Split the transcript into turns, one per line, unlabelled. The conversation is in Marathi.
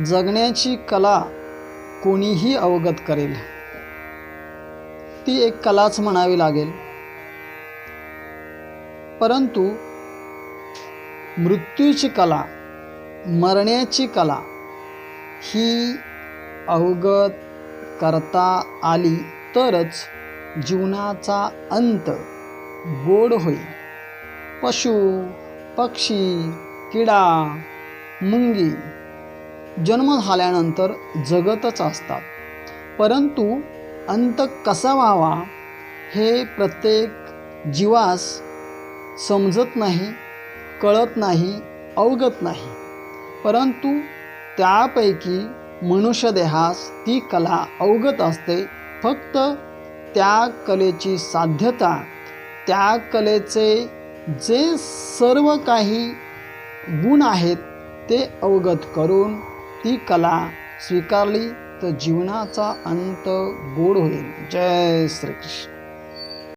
जगण्याची कला कोणीही अवगत करेल. ती एक कलाच म्हणावी लागेल. परंतु मृत्यूची कला मरण्याची कला ही अवगत करता आली तरच जीवनाचा अंत गोड होईल. पशु पक्षी किडा मुंगी जन्म झाल्यानंतर जगतच असतात. परंतु अंत कसा व्हावा हे प्रत्येक जीवास समजत नाही कळत नाही अवगत नाही. परंतु त्यापैकी मनुष्यदेहास ती कला अवगत असते. फक्त त्या कलेची साध्यता त्या कलेचे जे सर्व काही गुण आहेत ते अवगत करून ती कला स्वीकारली तर जीवनाचा अंत गोड होईल. जय श्रीकृष्ण.